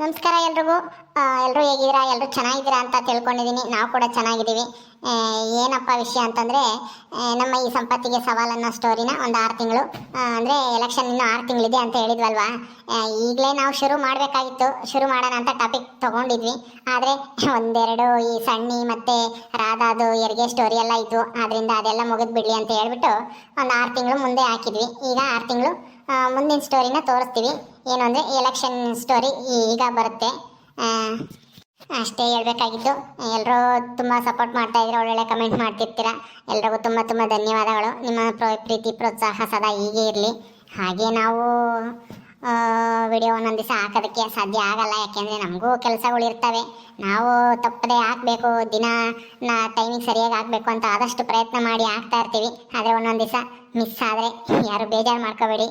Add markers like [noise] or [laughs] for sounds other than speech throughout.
ನಮಸ್ಕಾರ ಎಲ್ರಿಗೂ. ಎಲ್ಲರೂ ಹೇಗಿದ್ದೀರಾ? ಎಲ್ಲರೂ ಚೆನ್ನಾಗಿದ್ದೀರಾ ಅಂತ ತಿಳ್ಕೊಂಡಿದ್ದೀನಿ. ನಾವು ಕೂಡ ಚೆನ್ನಾಗಿದ್ದೀವಿ. ಏನಪ್ಪ ವಿಷಯ ಅಂತಂದರೆ ನಮ್ಮ ಈ ಸಂಪತ್ತಿಗೆ ಸವಾಲನ್ನ ಸ್ಟೋರಿನ ಒಂದು ಆರು ತಿಂಗಳು ಅಂದರೆ ಎಲೆಕ್ಷನ್ ಇನ್ನೂ ಆರು ತಿಂಗಳಿದೆ ಅಂತ ಹೇಳಿದ್ವಲ್ವಾ? ಈಗಲೇ ನಾವು ಶುರು ಮಾಡಬೇಕಾಗಿತ್ತು. ಶುರು ಮಾಡೋಣ ಅಂತ ಟಾಪಿಕ್ ತೊಗೊಂಡಿದ್ವಿ. ಆದರೆ ಒಂದೆರಡು ಈ ಸಣ್ಣಿ ಮತ್ತು ರಾಧಾದು ಹೆರಿಗೆ ಸ್ಟೋರಿ ಎಲ್ಲ ಇದ್ವು. ಅದರಿಂದ ಅದೆಲ್ಲ ಮುಗಿದು ಬಿಡಲಿ ಅಂತ ಹೇಳ್ಬಿಟ್ಟು ಒಂದು ಆರು ತಿಂಗಳು ಮುಂದೆ ಹಾಕಿದ್ವಿ. ಈಗ ಆರು ತಿಂಗಳು ಮುಂದಿನ ಸ್ಟೋರಿನ ತೋರಿಸ್ತೀವಿ. ಏನು ಅಂದರೆ ಎಲೆಕ್ಷನ್ ಸ್ಟೋರಿ ಈಗ ಬರುತ್ತೆ. ಅಷ್ಟೇ ಹೇಳಬೇಕಾಗಿತ್ತು ಎಲ್ಲರೂ ತುಂಬ ಸಪೋರ್ಟ್ ಮಾಡ್ತಾ ಇದ್ರೆ ಒಳ್ಳೊಳ್ಳೆ ಕಮೆಂಟ್ ಮಾಡ್ತಿರ್ತೀರ. ಎಲ್ರಿಗೂ ತುಂಬ ತುಂಬ ಧನ್ಯವಾದಗಳು. ನಿಮ್ಮ ಪ್ರೋ- ಪ್ರೀತಿ, ಪ್ರೋತ್ಸಾಹ ಸದಾ ಹೀಗೆ ಇರಲಿ. ಹಾಗೆ ನಾವು ವಿಡಿಯೋ ಒಂದೊಂದು ದಿವಸ ಹಾಕೋದಕ್ಕೆ ಸಾಧ್ಯ ಆಗಲ್ಲ. ಯಾಕೆಂದರೆ ನಮಗೂ ಕೆಲಸಗಳು ಇರ್ತವೆ. ನಾವು ತಪ್ಪದೆ ಹಾಕಬೇಕು. ದಿನ, ನಾ ಟೈಮಿಗೆ ಸರಿಯಾಗಿ ಹಾಕಬೇಕು ಅಂತ ಆದಷ್ಟು ಪ್ರಯತ್ನ ಮಾಡಿ ಹಾಕ್ತಾ ಇರ್ತೀವಿ. ಆದರೆ ಒಂದೊಂದು ದಿವಸ ಮಿಸ್ ಆದರೆ ಯಾರು ಬೇಜಾರು ಮಾಡ್ಕೋಬೇಡಿ.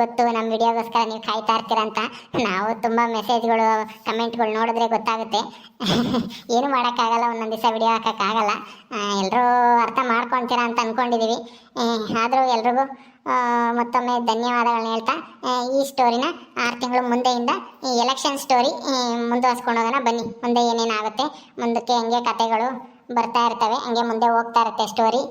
ಗೊತ್ತು ನಮ್ಮ ವಿಡಿಯೋಗೋಸ್ಕರ ನೀವು ಕಾಯ್ತಾ ಇರ್ತೀರ ಅಂತ ನಾವು ತುಂಬ ಮೆಸೇಜ್ಗಳು ಕಮೆಂಟ್ಗಳು ನೋಡಿದ್ರೆ ಗೊತ್ತಾಗುತ್ತೆ. ಏನು ಮಾಡೋಕ್ಕಾಗಲ್ಲ, ಒಂದೊಂದು ದಿವಸ ವಿಡಿಯೋ ಹಾಕೋಕ್ಕಾಗಲ್ಲ. ಎಲ್ಲರೂ ಅರ್ಥ ಮಾಡ್ಕೊತೀರಾ ಅಂತ ಅಂದ್ಕೊಂಡಿದ್ದೀವಿ ಆದರೂ ಎಲ್ರಿಗೂ ಮತ್ತೊಮ್ಮೆ ಧನ್ಯವಾದಗಳನ್ನ ಹೇಳ್ತಾ ಈ ಸ್ಟೋರಿನ ಆರು ತಿಂಗಳು ಮುಂದೆಯಿಂದ ಈ ಎಲೆಕ್ಷನ್ ಸ್ಟೋರಿ ಮುಂದುವರ್ಸ್ಕೊಂಡು ಹೋಗೋಣ. ಬನ್ನಿ, ಮುಂದೆ ಏನೇನಾಗುತ್ತೆ, ಮುಂದಕ್ಕೆ ಹಂಗೆ ಕತೆಗಳು ಬರ್ತಾ ಇರ್ತವೆ, ಹಂಗೆ ಮುಂದೆ ಹೋಗ್ತಾ ಇರುತ್ತೆ ಸ್ಟೋರಿ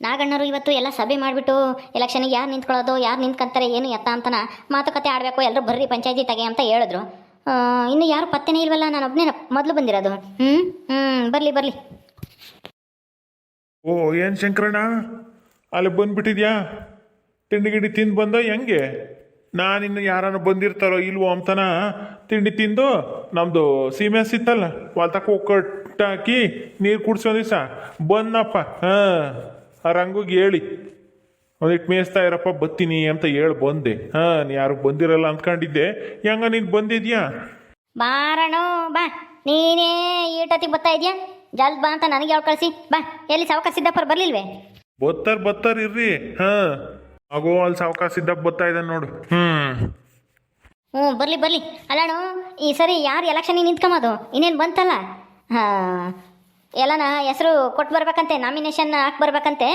ನಾಗಣ್ಣರು ಇವತ್ತು ಎಲ್ಲ ಸಭೆ ಮಾಡಿಬಿಟ್ಟು ಎಲೆಕ್ಷನ್ಗೆ ಯಾರು ನಿಂತ್ಕೊಳ್ಳೋದು, ಯಾರು ನಿಂತ್ಕೊಂತಾರೆ, ಏನು ಎತ್ತ ಅಂತನ ಮಾತುಕತೆ ಆಡಬೇಕು ಎಲ್ಲರೂ ಬರ್ರಿ ಪಂಚಾಯತಿ ತೆಗೆ ಅಂತ ಹೇಳಿದ್ರು. ಇನ್ನು ಯಾರು ಪತ್ತೆನೇ ಇಲ್ವಲ್ಲ, ನಾನು ಒಬ್ಬನೇ ಮೊದಲು ಬಂದಿರೋದು. ಹ್ಞೂ ಹ್ಞೂ ಬರಲಿ ಬರಲಿ. ಓ, ಏನು ಶಂಕರಣ್ಣ? ಅಲ್ಲಿ ಬಂದ್ಬಿಟ್ಟಿದ್ಯಾ? ತಿಂಡಿ ಗಿಂಡಿ ತಿಂದು ಬಂದ, ಹೆಂಗೆ? ನಾನಿನ್ನು ಯಾರನ್ನ ಬಂದಿರ್ತಾರೋ ಇಲ್ವೋ ಅಂತನ ತಿಂಡಿ ತಿಂದು ನಮ್ಮದು ಸೀಮೆ ಸಿತ್ತಲ್ಲ ಹೋಗಿ ಕಟ್ಟಾಕಿ ನೀರು ಕುಡ್ಸೋ ದಿವಸ. ಬಂದಪ್ಪ ಹಾಂ. ಆ ರಂಗುಗೆ ಹೇಳಿ. ಒಂದಿಟ್ಟು ಮೇಯಿಸ್ತಾ ಇರಪ್ಪ ಬತ್ತೀನಿ ಅಂತ ಹೇಳಿ ಬಂದೆ. ಹಾಂ ಯಾರು ಬಂದಿರಲ್ಲ ಅಂದ್ಕೊಂಡಿದ್ದೆ. ಹೆಂಗ ನೀನು ಬಂದಿದ್ಯಾ? ಬಾರಣೋ ಬಾ. ನೀನೇ ಈಟತಿ ಬರ್ತಾ ಇದೆಯಾ? ಜಲ್ದ್ ಬಾ ಅಂತ ನನಗೆ ಯಾವ ಕಳಿಸಿ? ಬಾ ಎಲ್ಲಿ ಸಾವಕಾಶ ಸಿದ್ದಪ್ಪರು ಬರಲಿಲ್ವೇ? ಬತ್ತಾರ್ ಬತ್ತಾರ್ ಇರ್ರಿ. ಹಾಂ. ಆಗೋ ಅಲ್ಲಿ ಸಾವಕಾಶ ಸಿದ್ದಪ್ಪ ಬರ್ತಾ ಇದ್ದಾನೆ ನೋಡು. ಹ್ಞೂ ಹ್ಞೂ ಬರಲಿ ಬರಲಿ. ಅಲ್ಲಣ್ಣು ಈ ಸರಿ ಯಾರು ಎಲೆಕ್ಷನಿಗೆ ನಿಂತ್ಕೊಂಬೋದು ಇನ್ನೇನು ಬಂತಲ್ಲ? ಹಾಂ. ಎಲ್ಲನ ಹೆಸರು ಕೊಟ್ಟು ಬರ್ಬೇಕಂತೆ ನಾಮಿನೇಷನ್ ಹಾಕಿ ಬರ್ಬೇಕಂತೆ.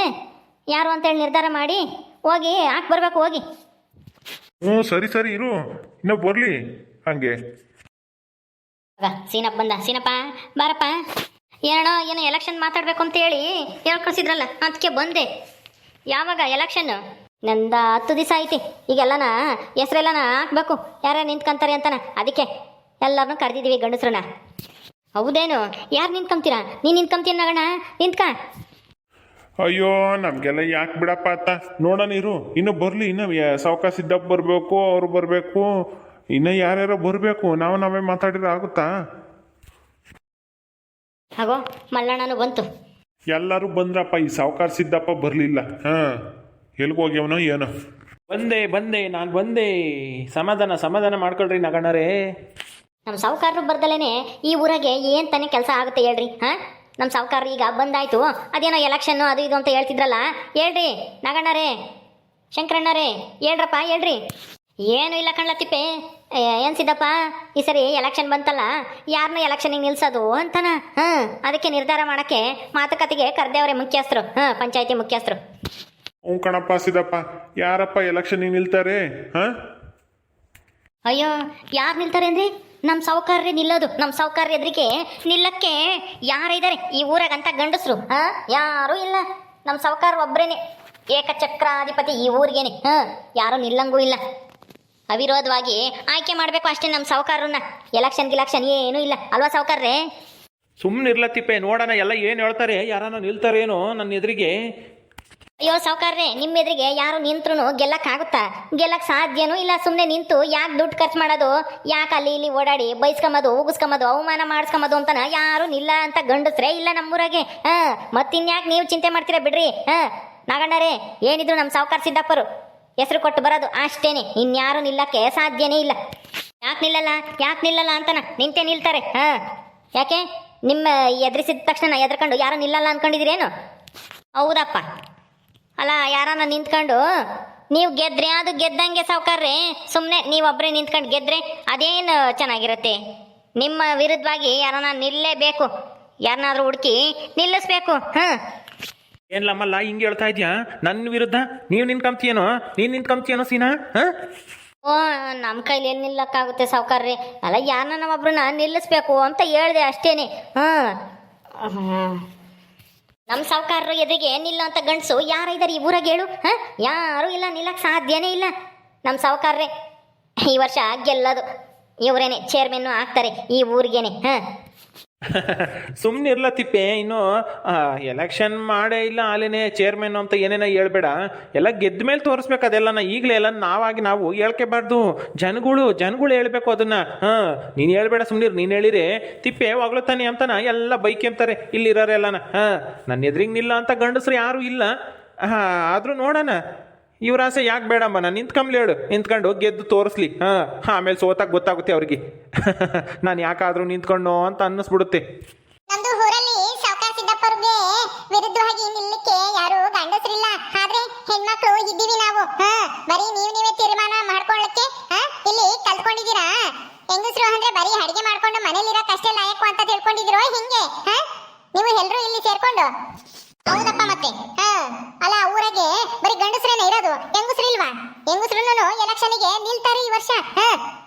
ಯಾರು ಅಂತೇಳಿ ನಿರ್ಧಾರ ಮಾಡಿ ಹೋಗಿ ಹಾಕಿ ಬರ್ಬೇಕು ಹೋಗಿ. ಹ್ಞೂ ಸರಿ ಸರಿ ಇರು. ಇನ್ನ ಬರಲಿ. ಹಂಗೆ. ಆಗ ಸೀನಪ್ಪ ಬಂದ. ಸೀನಪ್ಪ ಬಾರಪ್ಪ. ಏನೋ ಏನೋ ಎಲೆಕ್ಷನ್ ಮಾತಾಡ್ಬೇಕು ಅಂತೇಳಿ ಹೇಳಿ ಕಳಿಸಿದ್ರಲ್ಲ ಅದಕ್ಕೆ ಬಂದೆ. ಯಾವಾಗ ಎಲೆಕ್ಷನ್ ನಂದ ಹತ್ತು ದಿವಸ ಐತಿ. ಈಗೆಲ್ಲನ ಹೆಸ್ರೆಲ್ಲನ ಹಾಕ್ಬೇಕು. ಯಾರ್ಯಾರು ನಿಂತ್ಕೊಂತಾರೆ ಅಂತನ? ಅದಕ್ಕೆ. ಎಲ್ಲರನ್ನೂ ಕರೆದಿದ್ದೀವಿ ಗಂಡಸ್ರನ್ನ. ಹೌದೇನು? ಯಾರು ನಿಂತ್ಕೊಂತೀರಾ? ನೀನು ನಿಂತ್ಕೊಂತೀನಿ ನಗಣ? ನಿಂತ್ಕ. ಅಯ್ಯೋ ನಮಗೆಲ್ಲ ಯಾಕೆ ಬಿಡಪ್ಪ ಅತ್ತ ನೋಡೋಣ ಇರು ಇನ್ನು ಬರಲಿ ಇನ್ನು ಸಾವಕಾಶ ಸಿದ್ದಪ್ಪ ಬರಬೇಕು ಅವ್ರು ಬರಬೇಕು. ಇನ್ನು ಯಾರ್ಯಾರೋ ಬರಬೇಕು ನಾವು ನಾವೇ ಮಾತಾಡಿದ್ರೆ ಆಗುತ್ತಾ? ಹಾಗೋ ಮಲ್ಲಣ್ಣನು ಬಂತು. ಎಲ್ಲರೂ ಬಂದ್ರಪ್ಪ ಈ ಸಾವುಕಾರ ಸಿದ್ದಪ್ಪ ಬರಲಿಲ್ಲ. ಹಾಂ ಎಲ್ಗೆ ಹೋಗ್ಯವನೋ ಏನೋ. ಬಂದೆ ಬಂದೆ ನಾನು ಬಂದೆ. ಸಮಾಧಾನ ಸಮಾಧಾನ ಮಾಡ್ಕೊಳ್ರಿ ನಗಣ್ಣರೇ ನಮ್ಮ ಸಾವುಕಾರರು ಬರ್ದಲೇನೆ ಈ ಊರಾಗೆ ಏನು ತಾನೇ ಕೆಲಸ ಆಗುತ್ತೆ ಹೇಳ್ರಿ, ಹಾಂ? ನಮ್ಮ ಸಾಹುಕಾರರು ಈಗ ಬಂದಾಯ್ತು, ಅದೇನೋ ಎಲೆಕ್ಷನ್ನು ಅದು ಇದು ಅಂತ ಹೇಳ್ತಿದ್ರಲ್ಲ? ಹೇಳ್ರಿ, ನಾಗಣ್ಣರೇ, ಶಂಕರಣ್ಣರೇ, ಹೇಳ್ರಪ್ಪ, ಹೇಳ್ರಿ. ಏನು ಇಲ್ಲ ಕಣ್ಲ ತಿಪ್ಪೆ ಏನು ಸಿದ್ದಪ್ಪ? ಈ ಸರಿ ಎಲೆಕ್ಷನ್ ಬಂತಲ್ಲ ಯಾರನ್ನ ಎಲೆಕ್ಷನಿಗೆ ನಿಲ್ಸೋದು ಅಂತಾನ? ಹಾಂ, ಅದಕ್ಕೆ ನಿರ್ಧಾರ ಮಾಡೋಕ್ಕೆ ಮಾತುಕತೆಗೆ ಕರೆದೇವ್ರೆ ಮುಖ್ಯಸ್ಥರು, ಹಾಂ, ಪಂಚಾಯತಿ ಮುಖ್ಯಸ್ಥರು. ಹ್ಞೂ ಕಣಪ್ಪ ಸಿದ್ದಪ್ಪ, ಯಾರಪ್ಪ ಎಲೆಕ್ಷನಿಗೆ ನಿಲ್ತಾರೆ, ಹಾಂ? ಅಯ್ಯೋ, ಯಾರು ನಿಲ್ತಾರೆ ಅಂದ್ರೆ? ನಮ್ಮ ಸಾವುಕಾರ್ರೆ ನಿಲ್ಲೋದು ನಮ್ಮ ಸಾವುಕಾರ ಎದ್ರಿಗೆ ನಿಲ್ಲಕ್ಕೆ ಯಾರಿದ್ದಾರೆ ಈ ಊರಾಗಂತ ಗಂಡಸರು ಹಾ ಯಾರೂ ಇಲ್ಲ. ನಮ್ಮ ಸಾವುಕಾರ ಒಬ್ಬರೇನೆ ಏಕಚಕ್ರಾಧಿಪತಿ ಈ ಊರಿಗೇನೆ. ಹಾ ಯಾರೂ ನಿಲ್ಲಂಗೂ ಇಲ್ಲ. ಅವಿರೋಧವಾಗಿ ಆಯ್ಕೆ ಮಾಡಬೇಕು ಅಷ್ಟೇ ನಮ್ಮ ಸಾವುಕಾರನ್ನ ಎಲೆಕ್ಷನ್ ಗಿಲೆಕ್ಷನ್ ಏನೂ ಇಲ್ಲ. ಅಲ್ವಾ ಸುಮ್ಮನೆ ಇರ್ಲತ್ತಿಪ್ಪೆ ನೋಡೋಣ ಎಲ್ಲ ಏನು ಹೇಳ್ತಾರೆ ಯಾರನ್ನ ನಿಲ್ತಾರೇನೋ ನನ್ನ ಎದುರಿಗೆ. ಅಯ್ಯೋ ಸಾವುಕಾರ್ರೆ ನಿಮ್ಮ ಎದುರಿಗೆ ಯಾರು ನಿಂತ್ರು ಗೆಲ್ಲಕ್ಕಾಗುತ್ತಾ ಗೆಲ್ಲಕ್ ಸಾಧ್ಯನೂ ಇಲ್ಲ ಸುಮ್ಮನೆ ನಿಂತು ಯಾಕೆ ದುಡ್ಡು ಖರ್ಚು ಮಾಡೋದು? ಯಾಕೆ ಅಲ್ಲಿ ಇಲ್ಲಿ ಓಡಾಡಿ ಬೈಸ್ಕೊಂಬೋದು ಉಗಿಸ್ಕೊಂಬೋದು ಅವಮಾನ ಮಾಡಿಸ್ಕೊಂಬೋದು ಅಂತನ ಯಾರು ನಿಲ್ಲ ಅಂತ ಗಂಡಸ್ರೆ ಇಲ್ಲ ನಮ್ಮೂರಾಗೆ. ಹಾ, ಮತ್ತಿನ್ಯಾಕೆ ನೀವು ಚಿಂತೆ ಮಾಡ್ತೀರಾ ಬಿಡ್ರಿ. ಹಾ, ನಾಗಣ್ಣರೇ, ಏನಿದ್ರು ನಮ್ಮ ಸಾವುಕಾರ ಸಿದ್ದಪ್ಪರು, ಹೆಸರು ಕೊಟ್ಟು ಬರೋದು ಅಷ್ಟೇನೆ. ಇನ್ಯಾರು ನಿಲ್ಲಕ್ಕೆ ಸಾಧ್ಯನೇ ಇಲ್ಲ. ಯಾಕೆ ನಿಲ್ಲಲ್ಲ? ಯಾಕೆ ನಿಲ್ಲಲ್ಲ ಅಂತನ? ನಿಂತೆ ನಿಲ್ತಾರೆ. ಹಾ, ಯಾಕೆ? ನಿಮ್ಮ ಎದುರಿಸಿದ ತಕ್ಷಣ ಎದ್ರಕೊಂಡು ಯಾರು ನಿಲ್ಲಲ್ಲ ಅನ್ಕೊಂಡಿದ್ದೀರೇನು? ಹೌದಪ್ಪ. ಅಲ್ಲ ಯಾರನ್ನ ನಿಂತ್ಕೊಂಡು? ನೀವು ಗೆದ್ರೆ ಅದು ಗೆದ್ದಂಗೆ ಸಾವುಕಾರ್ರೆ. ಸುಮ್ಮನೆ ನೀವೊಬ್ಬರೇ ನಿಂತ್ಕೊಂಡು ಗೆದ್ರೆ ಅದೇನು ಚೆನ್ನಾಗಿರುತ್ತೆ? ನಿಮ್ಮ ವಿರುದ್ಧವಾಗಿ ಯಾರನ್ನ ನಿಲ್ಲೇಬೇಕು? ಯಾರನ್ನಾದ್ರೂ ಹುಡುಕಿ ನಿಲ್ಲಿಸ್ಬೇಕು. ಹಾಂ. ಏನ್ಲಮ್ಮಲ್ಲ ಹಿಂಗೆ ಹೇಳ್ತಾ ಇದ್ಯಾ? ನನ್ನ ವಿರುದ್ಧ ನೀವು ನಿನ್ಕಂತೀಯನೋ ನೀನು ನಿನ್ಕಂತೀಯನೋ ಸೀನಾ? ಹಾಂ? ಓ ನಮ್ಮ ಕೈಲಿ ಏನು ನಿಲ್ಲಕ್ಕಾಗುತ್ತೆ ಸಾವುಕಾರ್ರಿ? ಅಲ್ಲ ಯಾರನ್ನ ಒಬ್ರನ್ನ ನಿಲ್ಲಿಸ್ಬೇಕು ಅಂತ ಹೇಳ್ದೆ ಅಷ್ಟೇನೆ. ಹಾಂ. ನಮ್ಮ ಸಾವುಕಾರರು ಎದುರಿಗೆ ಏನಿಲ್ಲ ಅಂತ ಗಂಡಸು, ಯಾರ ಇದಾರೆ ಈ ಊರಾಗ ಹೇಳು ಹಾಂ? ಯಾರೂ ಇಲ್ಲ ನಿಲ್ಲಕ್ಕೆ ಸಾಧ್ಯನೇ ಇಲ್ಲ. ನಮ್ಮ ಸಾವುಕಾರ್ರೆ, ಈ ವರ್ಷ ಗೆಲ್ಲೋದು ಇವರೇನೆ ಚೇರ್ಮನ್ನು ಆಗ್ತಾರೆ ಈ ಊರಿಗೇನೆ, ಹಾಂ? ಸುಮ್ಮನೆ ಇರ್ಲ ತಿಪ್ಪೆ ಇನ್ನು ಎಲೆಕ್ಷನ್ ಮಾಡೇ ಇಲ್ಲ ಅಲ್ಲೇನೆ ಚೇರ್ಮನ್ ಅಂತ ಏನೇನೋ ಹೇಳ್ಬೇಡ. ಎಲ್ಲ ಗೆದ್ದ ಮೇಲೆ ತೋರಿಸ್ಬೇಕು ಅದೆಲ್ಲನ. ಈಗಲೇ ಎಲ್ಲ ನಾವಾಗಿ ನಾವು ಹೇಳ್ಕೆಬಾರ್ದು ಜನಗಳು ಜನಗಳು ಹೇಳ್ಬೇಕು ಅದನ್ನ. ಹಾಂ, ನೀನು ಹೇಳ್ಬೇಡ ಸುಮ್ಮನೆ ನೀನು ಹೇಳಿರಿ. ತಿಪ್ಪೆ ಹೊಗಳುತ್ತಾನೆ ಅಂತನ? ಎಲ್ಲ ಬೈಕ್ ಎಂತಾರೆ ಇಲ್ಲಿರೋರೆಲ್ಲನ. ಹಾಂ, ನನ್ನ ಎದುರಿಗೆ ನಿಲ್ಲ ಅಂತ ಗಂಡಸ್ರು ಯಾರೂ ಇಲ್ಲ. ಹಾಂ, ಆದರೂ ನೋಡೋಣ. ಇವ್ರ ಆಸೆ ಯಾಕೆ ಬೇಡಮ್ಮ? ನಾನು ನಿಂತ್ಕೊಂಬ್ಲಿ ಹೇಳು. ನಿಂತ್ಕೊಂಡು ಗೆದ್ದು ತೋರಿಸ್ಲಿ. ಹಾಂ ಆಮೇಲೆ ಸೋತಾಗ ಗೊತ್ತಾಗುತ್ತೆ ಅವ್ರಿಗೆ. [laughs] ನಾನು ಯಾಕಾದರೂ ನಿಂತ್ಕೊಂಡು ಅಂತ ಅನ್ನಿಸ್ಬಿಡುತ್ತೆ. ನಮ್ದು ಊರಲ್ಲಿ ಸಾವುಕಾರ ಸಿದ್ದಪ್ಪರಿಗೆ ವಿರುದ್ಧವಾಗಿ ನಿಲ್ಲಕ್ಕೆ ಯಾರು ಗಂಡಸರಿಲ್ಲ. ಆದ್ರೆ ಹೆಣ್ಮಕ್ಳು ಇದ್ದೀವಿ ನಾವು. ಹಾ, ಬರೀ ನೀವ್ ನೀವೇ ತೀರ್ಮಾನ ಮಾಡ್ಕೊಳ್ಳಕ್ಕೆ ಇಲ್ಲಿ ಕಲ್ತ್ಕೊಂಡಿದ್ದೀರಾ? ಹೆಂಗಸರು ಅಂದ್ರೆ ಬರೀ ಅಡಿಗೆ ಮಾಡ್ಕೊಂಡು ಮನೇಲಿರೋ ಕಷ್ಟ ಲಾಯಕು ಅಂತ ಹಿಂಗೆ? ಹಾ, ನೀವು ಎಲ್ಲರೂ ಇಲ್ಲಿ ಸೇರ್ಕೊಂಡು? ಹೌದಪ್ಪ ಮತ್ತೆ. ಹಾ, ಅಲ್ಲ, ಊರಾಗೆ ಬರೀ ಗಂಡಸರೇನೆ ಇರೋದು. ಹೆಂಗಸ್ರು ಇಲ್ವಾ? ಹೆಂಗಸರು ಎಲೆಕ್ಷನ್ಗೆ ನಿಲ್ತಾರೆ ಈ ವರ್ಷ. ಹಾ.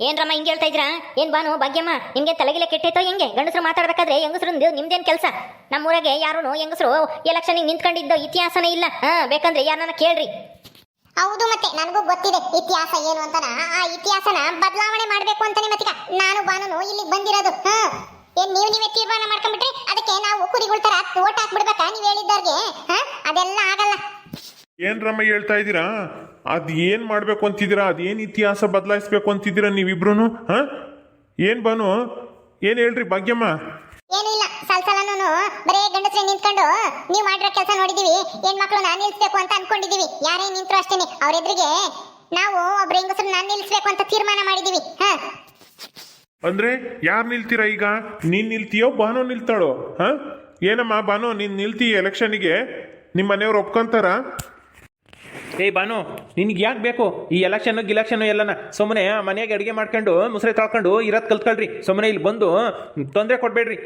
ಏನ್ರಮ್ಮ ಹಿಂಗೆ ಹೇಳ್ತಾ ಇದ್ರಾ ಏನ್ ಬಾನು, ಭಾಗ್ಯಮ್ಮ, ನಿಮ್ಗೆ ತಲೆಗಿಲೆ ಕೆಟ್ಟೈತೋ ಹೆಂಗೆ? ಗಂಡಸರು ಮಾತಾಡ್ಬೇಕಾದ್ರೆ ಹೆಂಗಸರು ನಿಮ್ದೇನ್ ಕೆಲಸ? ನಮ್ಮೂರಾಗೆ ಯಾರೂ ಹೆಂಗಸರು ಎಲೆಕ್ಷನ್ಗೆ ನಿಂತ್ಕೊಂಡಿದ್ದ ಇತಿಹಾಸನೇ ಇಲ್ಲ. ಹಾ, ಬೇಕಂದ್ರೆ ಯಾರನ್ನ ಕೇಳ್ರಿ. ಹೌದು ಮತ್ತೆ, ನನಗೂ ಗೊತ್ತಿದೆ ಇತಿಹಾಸ ಏನು ಅಂತನ. ಆ ಇತಿಹಾಸನ ಬದಲಾವಣೆ ಮಾಡ್ಬೇಕು ಅಂತಾನೆ ಮತ್ತೆ ನಾನು ಬಾನು ಇಲ್ಲಿಗೆ ಬಂದಿರೋದು. ಹಾ. ಏನ್ ನೀವು ನೀವೇ ತೀರ್ಮಾನ ಮಾಡ್ಕೊಂಡ್ಬಿಟ್ರೆ? ಅದಕ್ಕೆ ನಾವು ಕುರಿಗಳ ತರ ಓಟ್ ಹಾಕ್ಬಿಡ್ಬೇಕಾ ನೀವ್ ಹೇಳಿದ್ದವ್ರಿಗೆ? ಹಾ? ಅದೆಲ್ಲ ಆಗಲ್ಲ. ಏನ್ ರಮ್ಮ ಹೇಳ್ತಾ ಇದ್ದೀರಾ? ಅದ್ ಏನ್ ಮಾಡ್ಬೇಕು ಅಂತಿದ್ದೀರಾ? ಅದೇನ್ ಇತಿಹಾಸ ಬದಲಾಯಿಸ್ಬೇಕು ಅಂತಿದ್ದೀರಾ ನೀವಿಬ್ರು ಹಾ? ಏನ್ ಬಾನು ಏನು ಹೇಳ್ರಿ ಭಾಗ್ಯಮ್ಮ? ಏನಿಲ್ಲ ಸಲ್ಸಲನು ಬರೇ ಗಂಡಸ್ರೆ ನಿಂತ್ಕೊಂಡು ನೀವು ಮಾಡಿರೋ ಕೆಲಸ ನೋಡಿದೀವಿ. ಹೆಣ್ಮಕ್ಳು ನಾನು ನಿಲ್ಸ್ಬೇಕು ಅಂತ ಅನ್ಕೊಂಡಿದೀವಿ. ಯಾರೇ ನಿಂತ್ರು ಅಷ್ಟೇನೆ. ಅವ್ರ ಎದುರಿಗೆ ನಾವು ಒಬ್ರು ಹೆಂಗಸರು ನಾನು ನಿಲ್ಸ್ಬೇಕು ಅಂತ ತೀರ್ಮಾನ ಮಾಡಿದೀವಿ. ಹಾ? ಅಂದ್ರೆ ಯಾರು ನಿಲ್ತೀರ ಈಗ? ನೀನ್ ನಿಲ್ತೀಯೋ ಬಾನೋ ನಿಲ್ತಾಳೋ? ಹ? ಏನಮ್ಮ ಬಾನೋ ನೀನ್ ನಿಲ್ತೀಯ ಎಲೆಕ್ಷನ್ಗೆ ನಿಮ್ಮ ಮನೆಯವ್ರು ಒಪ್ಕೊಂತಾರ? ಏಯ್ ಬಾನು ನಿನ್ಗೆ ಯಾಕೆ ಬೇಕು? ಈ ಎಲೆಕ್ಷನ್ ಗಿಲೆಕ್ಷನ್ ಎಲ್ಲನ ಸುಮ್ಮನೆ ಮನೆಗೆ ಅಡುಗೆ ಮಾಡ್ಕೊಂಡು, ಮುಸ್ರೆ ತಳ್ಕೊಂಡು ಇರೋದು ಕಲ್ತ್ಕೊಳ್ರಿ. ಸುಮ್ಮನೆ ಇಲ್ಲಿ ಬಂದು ತೊಂದರೆ ಕೊಡಬೇಡ್ರಿ.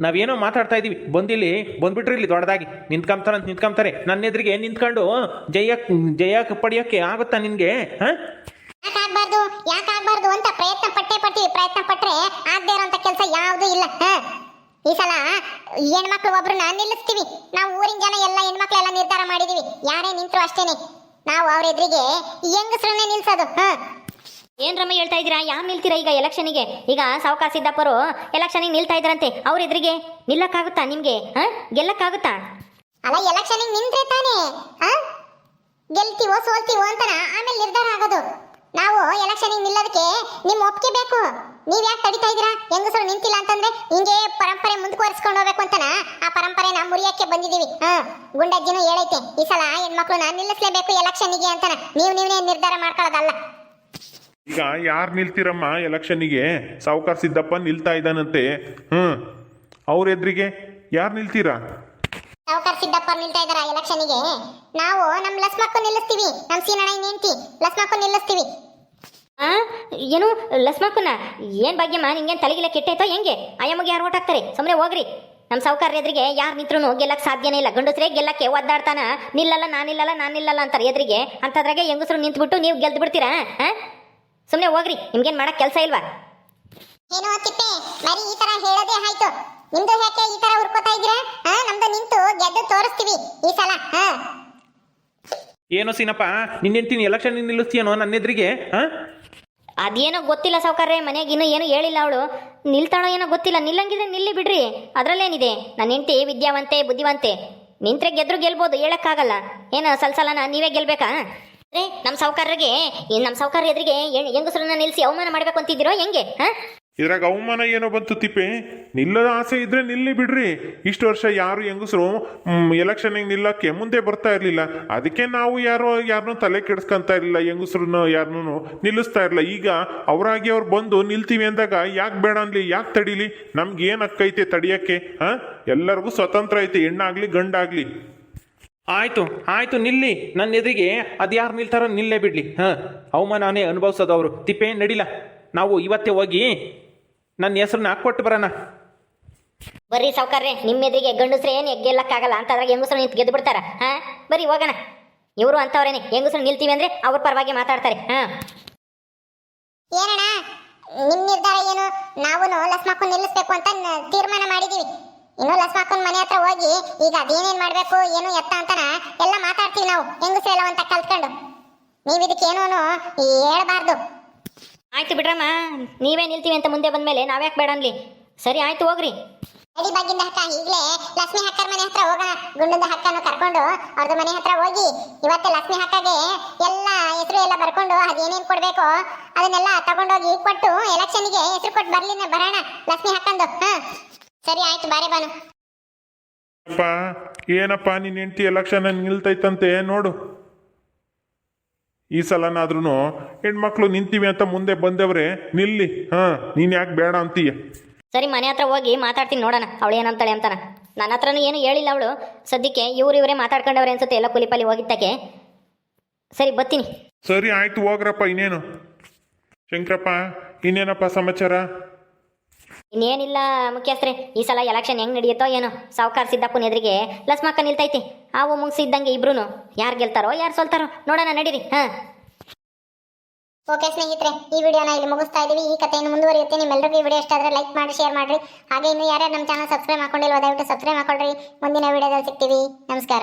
ನಾವೇನೋ ಮಾತಾಡ್ತಾ ಇದೀವಿ. ಬಂದಿಲ್ಲಿ, ಬಂದ್ಬಿಟ್ರಿ ಇಲ್ಲಿ ದೊಡ್ಡದಾಗಿ. ನಿಂತ್ಕೊಂತಾರೆ ಅಂತ ನಿಂತ್ಕೊಂತಾರೆ ನನ್ನ ಎದುರಿಗೆ ನಿಂತ್ಕೊಂಡು, ಜಯ ಜಯ ಪಡೆಯೋಕ್ಕೆ ಆಗುತ್ತಾ ನಿನಗೆ? ಹಾಂ? ಯಾಕಾಗ್ಬಾರ್ದು ಯಾಕಾಗ್ಬಾರ್ದು ಅಂತ ಪ್ರಯತ್ನ ಪಟ್ಟೆ ಪಟ್ಟಿ ಪ್ರಯತ್ನ ಪಟ್ರೆ ಆಗದೇ ಇರೋಂತ ಕೆಲಸ ಯಾವುದೂ ಇಲ್ಲ ಹ. ಈ ಸಲ ಹೆಣ್ಮಕ್ಳು ಒಬ್ರನ್ನ ನಿಲ್ಲಿಸ್ತೀವಿ. ನಾವು ಊರಿನ ಜನ ಎಲ್ಲ ಹೆಣ್ಮಕ್ಳೆಲ್ಲ ನಿರ್ಧಾರ ಮಾಡಿದೀವಿ. ಯಾರೇ ನಿಂತರು ಅಷ್ಟೇನೆ. ನಾವು ಅವ್ರ ಎದುರಿಗೆ ಹೆಂಗಸ್ರನ್ನೇ ನಿಲ್ಸೋದು ಏನ್ ರಮ್ಮ ಹೇಳ್ತಾ ಇದ್ದೀರಾ? ಯಾವ್ ನಿಲ್ತೀರಾ ಈಗ ಎಲೆಕ್ಷನ್ಗೆ ಈಗ ಸಾವುಕಾರ ಸಿದ್ದಪ್ಪರು ಎಲೆಕ್ಷನಿಗೆ ನಿಲ್ತಾ ಇದ್ರಂತೆ. ಅವ್ರ ಎದುರಿಗೆ? ನಿಲ್ಲಕ್ಕಾಗುತ್ತಾ ನಿಮ್ಗೆ ಹಾ? ಗೆಲ್ಲಕ್ಕಾಗುತ್ತಾ? ಅಲ್ಲ ಎಲೆಕ್ಷನ್ ನಿಂತ್ರೆ ತಾನೇ ಹ? ಗೆಲ್ತೀವೋ ಸೋಲ್ತೀವೋ ಅಂತಾನ ಆಮೇಲೆ ನಿರ್ಧಾರ ಆಗೋದು. ನಾವು ಎಲೆಕ್ಷನ್ ನಿಲ್ಲೋದಕ್ಕೆ ನಿಮ್ಮ ಒಪ್ಪಿಗೆ ಬೇಕು. ನೀವ್ ಯಾಕೆ ತಡಿತಾ ಇದೀರಾ ಹೆಂಗಸರು ನಿಂತಿಲ್ಲ ಅಂತಂದ್ರೆ ಹಿಂಗೆ ಪರಂಪರೆ ಮುಂದುವರಿಸ್ಕೊಂಡು ಹೋಗ್ಬೇಕು ಅಂತನ? ಆ ಪರಂಪರೆ ನಾವು ಮುರಿಯಕ್ಕೆ ಬಂದಿದೀವಿ ಹ, ಗುಂಡಜ್ಜಿನೂ ಹೇಳೈತೆ, ಈ ಸಲ ಹೆಣ್ಮಕ್ಳು ನಿಲ್ಲಿಸ್ಲೇಬೇಕು ಎಲೆಕ್ಷನ್ಗೆ ಅಂತನ. ನೀವು ನೀವೇ ನಿರ್ಧಾರ ಮಾಡ್ಕೊಳ್ಳೋದಲ್ಲ. ಈಗ ಯಾರು ನಿಲ್ತೀರಮ್ಮ ಎಲೆಕ್ಷನ್ನಿಗೆ ಸಾವುಕಾರ ಸಿದ್ದಪ್ಪ ನಿಲ್ತಾ ಇದ್ದಾನಂತೆ. ಹ್ಞೂ ಅವ್ರ ಎದುರಿಗೆ ಯಾರು ನಿಲ್ತೀರಾ? ಸಿದ್ದಪ್ಪ ನಿಲ್ತಾ ಇದಾರ ಎಲೆಕ್ಷನ್ಗೆ ನಾವು ನಮ್ ಲಸ್ಮಕ್ಕು ನಿಲ್ಲಿಸ್ತೀವಿ. ನಮ್ ಸೀನಣ್ಣ ನಿಂತಿ ಲಸ್ಮಕ್ಕು ನಿಲ್ಲಿಸ್ತೀವಿ. ಆ? ಏನು ಲಸ್ಮಕ್ಕನ ಏನ್ ಭಾಗ್ಯಮ್ಮ? ನಿಂಗೆ ತಲೆಗಿಲ್ಲ ಕೆಟ್ಟೈತೋ ಹೆಂಗೆ? ಅಯ್ಯಮ್ಮಗೆ ಯಾರು ಓಟ್ ಹಾಕ್ತಾರೆ? ಸುಮ್ಮನೆ ಹೋಗ್ರಿ. ನಮ್ಮ ಸಾವುಕಾರ ಎದುರಿಗೆ ಯಾರು ನಿಂತ್ರು ಗೆಲ್ಲಕ್ ಸಾಧ್ಯನೇ ಇಲ್ಲ. ಗಂಡಸ್ರೇ ಗೆಲ್ಲಕ್ಕೆ ಒದ್ದಾಡ್ತಾನ. ನಿಲ್ಲಲ್ಲ ನಾನಿಲ್ಲಲ್ಲ ನಾನಿಲ್ಲಲ್ಲ ಅಂತಾರೆ ಎದುರಿಗೆ. ಅಂತದ್ರಾಗೆ ಹೆಂಗಸರು ನಿಂತ್ಬಿಟ್ಟು ನೀವು ಗೆಲ್ದು ಬಿಡ್ತೀರಾ? ಹಾ ಸುಮ್ಮನೆ ಹೋಗ್ರಿ. ನಿಮ್ಗೇನ್ ಮಾಡಕ್ಕೆ ಕೆಲಸ ಇಲ್ವಾ? ಏನೋ ತಿಪ್ಪೆ ಬರೀ ಈ ತರ ಹೇಳೋದೇ ಆಯ್ತು. ನಿಮ್ದು ಯಾಕೆ ಈ ತರ ಹುರ್ಕೋತಾ ಇದ್ದೀರಾ? ಹಾ ನಮ್ದು ನಿಂತು ಗೆದ್ದು ತೋರಿಸ್ತೀವಿ ಈ ಸಲ ಹಾ ಏನೋ ಸೀನಪ್ಪ ನಿನ್ನೆಂತೀನಿ ಎಲೆಕ್ಷನ್ ನಿಲ್ಲಿಸ್ತೀಯನೋ ನನ್ನ ಎದುರಿಗೆ ಹಾಂ ಅದೇನೋ ಗೊತ್ತಿಲ್ಲ ಸಾವುಕಾರ್ರೆ ಮನೆಗೆ ಇನ್ನೂ ಏನು ಹೇಳಿಲ್ಲ ಅವಳು. ನಿಲ್ತಾಳೋ ಏನೋ ಗೊತ್ತಿಲ್ಲ ನಿಲ್ಲಂಗಿದ್ರೆ ನಿಲ್ಲಿ ಬಿಡ್ರಿ. ಅದರಲ್ಲೇನಿದೆ? ನನ್ನ ಹೆಂಡತಿ ವಿದ್ಯಾವಂತೆ ಬುದ್ಧಿವಂತೆ. ನಿಂತ್ರೆ ಗೆದ್ರು ಗೆಲ್ಬೋದು ಹೇಳಕ್ಕಾಗಲ್ಲ. ಏನು ಸಲ್ಸಲನ ನೀವೇ ಗೆಲ್ಬೇಕಾ? ರೇ ನಮ್ಮ ಸಾವುಕಾರರಿಗೆ ನಮ್ಮ ಸಾವುಕಾರ ಎದುರಿಗೆ ಹೆಂಗಸರನ್ನ ನಿಲ್ಲಿಸಿ ಅವಮಾನ ಮಾಡ್ಬೇಕು ಅಂತಿದ್ದೀರೋ ಹೆಂಗೆ ಹಾ ಇದ್ರಾಗ ಅವಮಾನ ಏನೋ ಬಂತು ತಿಪ್ಪೆ? ನಿಲ್ಲದ ಆಸೆ ಇದ್ರೆ ನಿಲ್ಲಿ ಬಿಡ್ರಿ. ಇಷ್ಟು ವರ್ಷ ಯಾರು ಹೆಂಗಸರು ಎಲೆಕ್ಷನಿಗೆ ನಿಲ್ಲಕ್ಕೆ ಮುಂದೆ ಬರ್ತಾ ಇರಲಿಲ್ಲ. ಅದಕ್ಕೆ ನಾವು ಯಾರೋ ಯಾರನ್ನೂ ತಲೆ ಕೆಡಿಸ್ಕೊಂತ ಇರಲಿಲ್ಲ, ಹೆಂಗಸ್ರನ್ನ ಯಾರನ್ನೂ ನಿಲ್ಲಿಸ್ತಾ ಇರಲಿಲ್ಲ. ಈಗ ಅವರಾಗಿ ಅವ್ರು ಬಂದು ನಿಲ್ತೀವಿ ಅಂದಾಗ ಯಾಕೆ ಬೇಡ ಅನ್ಲಿ, ಯಾಕೆ ತಡೀಲಿ? ನಮ್ಗೆ ಏನು ಅಕ್ಕೈತೆ ತಡಿಯಕ್ಕೆ, ಹಾ? ಎಲ್ಲರಿಗೂ ಸ್ವತಂತ್ರ ಐತೆ, ಹೆಣ್ಣಾಗ್ಲಿ, ಗಂಡಾಗ್ಲಿ. ಆಯ್ತು ಆಯ್ತು, ನಿಲ್ಲಿ. ನನ್ನ ಎದುರಿಗೆ ಅದು ಯಾರು ನಿಲ್ತಾರೋ ನಿಲ್ಲೇ ಬಿಡ್ಲಿ, ಹಾಂ? ಅವಮಾನನೇ ಅನುಭವಿಸೋದು ಅವರು. ತಿಪ್ಪೆ ನಡಿಲ್ಲ ನಾವು ಇವತ್ತೇ ಹೋಗಿ ನನ್ನ ಹೆಸರನ್ನ ಹಾಕ್ಕೊಟ್ಟು ಬರೋಣ. ಬರ್ರಿ ಸಾವುಕಾರ್ರೆ ನಿಮ್ಮ ಎದುರಿಗೆ ಗಂಡಸ್ರೆ ಏನು ಅಂತ ಅದ್ರಾಗ ಹೆಂಗಸರು ನಿಂತು ಗೆದ್ದು ಬಿಡ್ತಾರ ಹಾ? ಬರಿ ಹೋಗೋಣ. ಇವರು ಅಂತವ್ರೇನೆ ಹೆಂಗಸ್ರು ನಿಲ್ತೀವಿ ಅಂದ್ರೆ ಅವ್ರ ಪರವಾಗಿ ಮಾತಾಡ್ತಾರೆ ಹಾ? ಏನಣ್ಣ ನಿಮ್ ನಿರ್ಧಾರ ಏನು? ನಾವು ಲಸ್ಮಾಕನ್ ನಿಲ್ಲಿಸ್ಬೇಕು ಅಂತ ನ- ತೀರ್ಮಾನ ಮಾಡಿದೀವಿ. ಇನ್ನು ಲಸ್ಮಾಕನ್ ಮನೆ ಹತ್ರ ಹೋಗಿ ಈಗ ಅದೇನೇನ್ ಮಾಡ್ಬೇಕು ಏನು ಎತ್ತ ಅಂತನ ಎಲ್ಲ ಮಾತಾಡ್ತೀವಿ ನಾವು ಹೆಂಗಸರು ಎಲ್ಲ ಅಂತ ಕಲ್ತ್ಕೊಂಡು. ನೀವ್ ಇದಕ್ಕೇನು ಹೇಳ್ಬಾರ್ದು. ಆಯ್ತು ಬಿಡ್ರಮ್ಮ ನೀವೇ ನಿಲ್ತೀವಿ ಅಂತ ಮುಂದೆ ಬಂದ್ಮೇಲೆ ನಾವ್ಯಾಕೆ ಬೇಡ ಅನ್ಲಿ. ಸರಿ ಆಯ್ತು ಹೋಗ್ರಿ. ಅಡಿ ಬಾಗಿಂದ ಹಕ್ಕ ಈಗಲೇ ಲಕ್ಷ್ಮಿ ಹಕ್ಕರ ಮನೆ ಹತ್ರ ಹೋಗೋಣ ಗುಂಡದ ಹಕ್ಕನ್ನು ಕರ್ಕೊಂಡು ಅವ್ರದ್ದು ಮನೆ ಹತ್ರ ಹೋಗಿ. ಇವತ್ತು ಲಕ್ಷ್ಮಿ ಹಕ್ಕಗೆ ಎಲ್ಲ ಹೆಸರು ಎಲ್ಲ ಬರ್ಕೊಂಡು ಅದೇನೇನು ಕೊಡ್ಬೇಕು ಅದನ್ನೆಲ್ಲ ತಗೊಂಡೋಗಿ ಕೊಟ್ಟು ಎಲೆಕ್ಷನ್ಗೆ ಹೆಸರು ಕೊಟ್ಟು ಬರ್ಲಿನ ಬರೋಣ ಲಕ್ಷ್ಮಿ ಹಕ್ಕಂದು ಹಾಂ. ಸರಿ ಆಯ್ತು ಬಾರಿ ಬಾನು. ಅಪ್ಪ ಏನಪ್ಪ ನಿನ್ನ ಹೆಂಡತಿ ಎಲೆಕ್ಷನ್ ನಿಲ್ತೈತಂತೆ? ನೋಡು. ಈ ಸಲನಾದ್ರೂ ಹೆಣ್ಮಕ್ಳು ನಿಂತೀವಿ ಅಂತ ಮುಂದೆ ಬಂದವ್ರೆ ನಿಲ್ಲಿ. ಹಾಂ ನೀನು ಯಾಕೆ ಬೇಡ ಅಂತೀಯ? ಸರಿ ಮನೆ ಹತ್ರ ಹೋಗಿ ಮಾತಾಡ್ತೀನಿ ನೋಡೋಣ ಅವಳು ಏನಂತಾಳೆ ಅಂತಾನ. ನನ್ನ ಹತ್ರನೂ ಏನು ಹೇಳಿಲ್ಲ ಅವಳು. ಸದ್ಯಕ್ಕೆ ಇವ್ರು ಇವರೇ ಮಾತಾಡ್ಕೊಂಡವ್ರೆ ಅನ್ಸುತ್ತೆ ಎಲ್ಲ ಕುಲಿಪಲಿ ಹೋಗಿದ್ದಕ್ಕೆ. ಸರಿ ಬರ್ತೀನಿ. ಸರಿ ಆಯ್ತು ಹೋಗ್ರಪ್ಪ ಇನ್ನೇನು. ಶಂಕರಪ್ಪ ಇನ್ನೇನಪ್ಪ ಸಮಾಚಾರ? ಇನ್ನೇನಿಲ್ಲ ಮುಖ್ಯಸ್ಥರೇ, ಈ ಸಲ ಎಲೆಕ್ಷನ್ ಹೆಂಗ್ ನಡೆಯುತ್ತೋ ಏನೋ. ಸಾವುಕಾರ ಸಿದ್ದಪ್ಪನ ಎದುರಿಗೆ ಲಸ್ಮಕ್ಕ ನಿಲ್ತೈತಿ. ಹಾವು ಮುಗಿಸಿದ್ದಂಗೆ ಇಬ್ರು ಯಾರು ಗೆಲ್ತಾರೋ, ಯಾರು ಸೋಲ್ತಾರೋ, ನೋಡೋಣ, ನಡೀರಿ, ಹಾ. ಓಕೆ ಸ್ನೇಹಿತರೆ, ಈ ವಿಡಿಯೋನ ಇಲ್ಲಿ ಮುಗಿಸ್ತಾ ಇದೀವಿ. ಈ ಕಥೆಯನ್ನು ಮುಂದುವರಿಯುತ್ತೆ. ನಿಮ್ಮೆಲ್ಲರಿಗೂ ಈ ವಿಡಿಯೋ ಇಷ್ಟ ಆದರೆ ಲೈಕ್ ಮಾಡಿ, ಶೇರ್ ಮಾಡಿರಿ. ಹಾಗೆ ಇನ್ನು ಯಾರ್ಯಾರು ನಮ್ಮ ಚಾನಲ್ ಸಬ್ಸ್ಕ್ರೈಬ್ ಮಾಡ್ಕೊಂಡಿಲ್ವೋ, ದಯವಿಟ್ಟು ಸಬ್ಸ್ಕ್ರೈಬ್ ಮಾಡ್ಕೊಳ್ರಿ. ಮುಂದಿನ ವಿಡಿಯೋದಲ್ಲಿ ಸಿಗ್ತೀವಿ. ನಮಸ್ಕಾರ.